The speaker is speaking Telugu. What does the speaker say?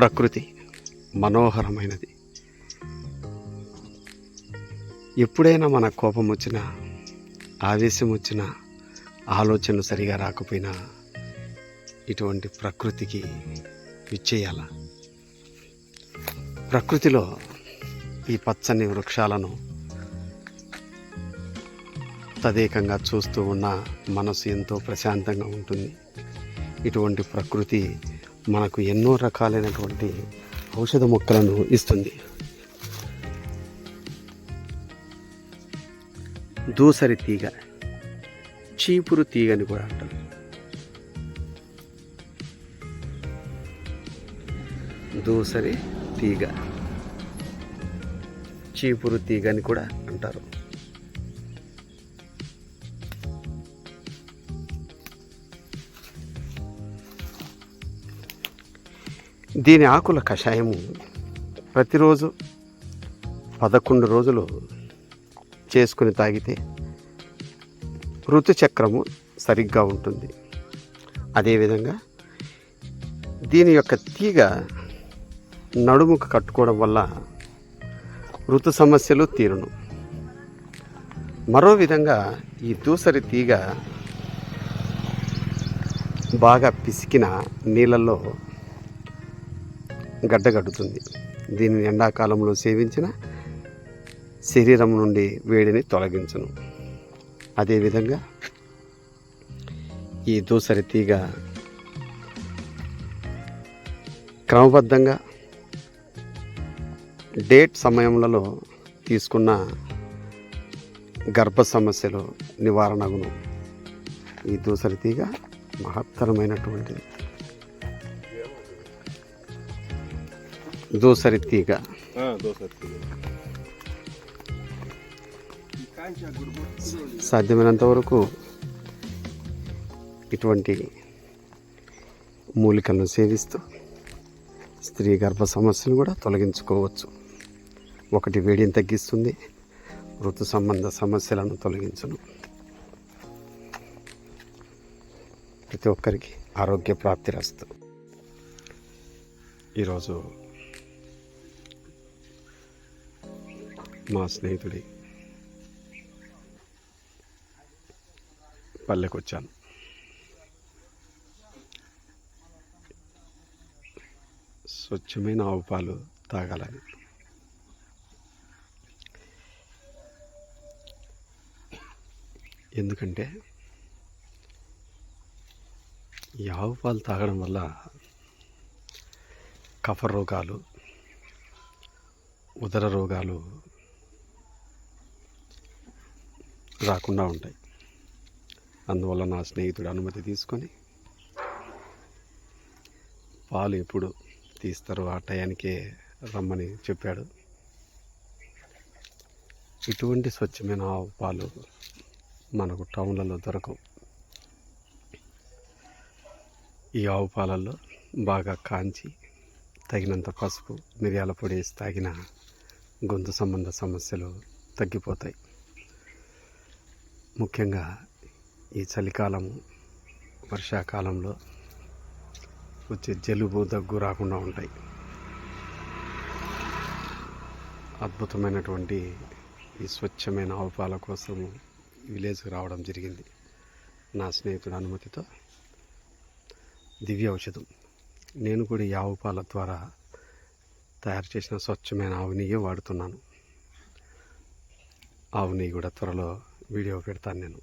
ప్రకృతి మనోహరమైనది. ఎప్పుడైనా మన కోపం వచ్చినా ఆవేశం వచ్చినా ఆలోచన సరిగా రాకపోయినా ఇటువంటి ప్రకృతికి విచ్చేయాల? ప్రకృతిలో ఈ పచ్చని వృక్షాలను తదేకంగా చూస్తూ ఉన్న మనసు ఎంతో ప్రశాంతంగా ఉంటుంది. ఇటువంటి ప్రకృతి మనకు ఎన్నో రకాలైనటువంటి ఔషధ మొక్కలను ఇస్తుంది. దూసరి తీగ చీపురు తీగని కూడా అంటారు. దూసరి తీగ చీపురు తీగ అని కూడా అంటారు. దీని ఆకుల కషాయము ప్రతిరోజు పదకొండు రోజులు చేసుకుని తాగితే ఋతుచక్రము సరిగ్గా ఉంటుంది. అదేవిధంగా దీని యొక్క తీగ నడుముకు కట్టుకోవడం వల్ల ఋతు సమస్యలు తీరును. మరో విధంగా ఈ దూసరి తీగ బాగా పిసికిన నీళ్ళల్లో గడ్డగడుతుంది దీనిని ఎండాకాలంలో సేవించిన శరీరం నుండి వేడిని తొలగించును. అదేవిధంగా ఈ దూసరి తీగ క్రమబద్ధంగా డేట్ సమయంలో తీసుకున్న గర్భ సమస్యలు నివారణగును. ఈ దూసరి తీగ మహత్తరమైనటువంటిది. దూసరి తీగ సాధ్యమైనంత వరకు ఇటువంటి మూలికలను సేవిస్తూ స్త్రీ గర్భ సమస్యను కూడా తొలగించుకోవచ్చు ఒకటి వేడిని తగ్గిస్తుంది ఋతు సంబంధ సమస్యలను తొలగించును. ప్రతి ఒక్కరికి ఆరోగ్య ప్రాప్తి రస్తు. ఈరోజు మా స్నేహితుడి పల్లెకు వచ్చాను స్వచ్ఛమైన ఆవు పాలు తాగాలని. ఎందుకంటే ఈ ఆవు పాలు తాగడం వల్ల కఫ రోగాలు ఉదర రోగాలు రాకుండా ఉంటాయి. అందువల్ల నా స్నేహితుడు అనుమతి తీసుకొని పాలు ఎప్పుడు తీస్తారు ఆ టయానికే రమ్మని చెప్పాడు. ఇటువంటి స్వచ్ఛమైన ఆవు పాలు మనకు టౌన్లలో దొరకవు. ఈ ఆవు పాలల్లో బాగా కాంచి తగినంత పసుపు మిరియాల పొడి వేసి తాగిన గొంతు సంబంధ సమస్యలు తగ్గిపోతాయి. ముఖ్యంగా ఈ చలికాలం వర్షాకాలంలో వచ్చే జలుబు దగ్గు రాకుండా ఉంటాయి. అద్భుతమైనటువంటి ఈ స్వచ్ఛమైన ఆవు పాల కోసం విలేజ్కి రావడం జరిగింది. నా స్నేహితుడి అనుమతితో దివ్య ఔషధం నేను కూడా ఈ ఆవు పాల ద్వారా తయారు చేసిన స్వచ్ఛమైన ఆవు నెయ్యి వాడుతున్నాను. ఆవు నెయ్యి కూడా త్వరలో వీడియో పెడతాను నేను.